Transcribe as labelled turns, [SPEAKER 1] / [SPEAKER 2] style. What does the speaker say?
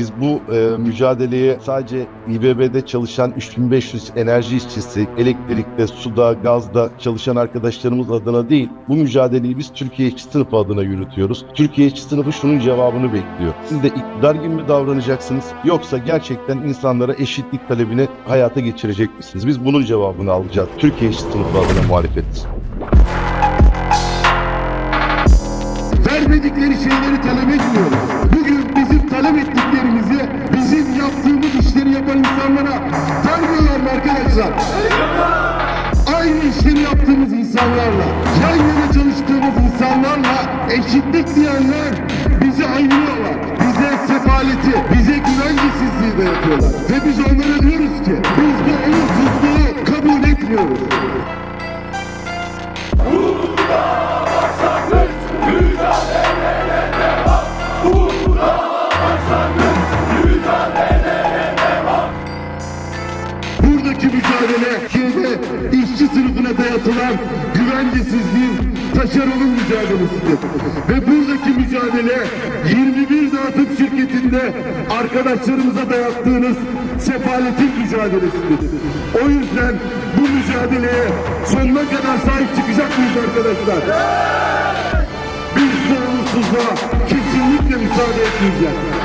[SPEAKER 1] Biz bu e, mücadeleye sadece İBB'de çalışan 3500 enerji işçisi, elektrikte, suda, gazda çalışan arkadaşlarımız adına değil, bu mücadeleyi biz Türkiye işçi sınıfı adına yürütüyoruz. Türkiye işçi sınıfı şunun cevabını bekliyor. Siz de iktidar gibi mi davranacaksınız yoksa gerçekten insanlara eşitlik talebini hayata geçirecek misiniz? Biz bunun cevabını alacağız. Türkiye işçi sınıfı adına muhalefetiz.
[SPEAKER 2] vermedikleri şeyleri talep etmiyoruz. Arkadaşlar? Aynı işleri yaptığımız insanlarla, yan yana çalıştığımız insanlarla eşitlik diyenler bizi ayırıyorlar. Bize sefaleti, bize güvencesizliği de yapıyorlar. Ve biz onlara diyoruz ki biz bu umutsuzluğu kabul etmiyoruz. Buradaki mücadele Türkiye'de işçi sınıfına dayatılan güvencesizliğin taşeronun mücadelesidir. Ve buradaki mücadele 21 dağıtım şirketinde arkadaşlarımıza dayattığınız sefaletin mücadelesidir. O yüzden bu mücadeleye sonuna kadar sahip çıkacak mıyız arkadaşlar? Biz bu umutsuzluğa kesinlikle müsaade etmeyeceğiz.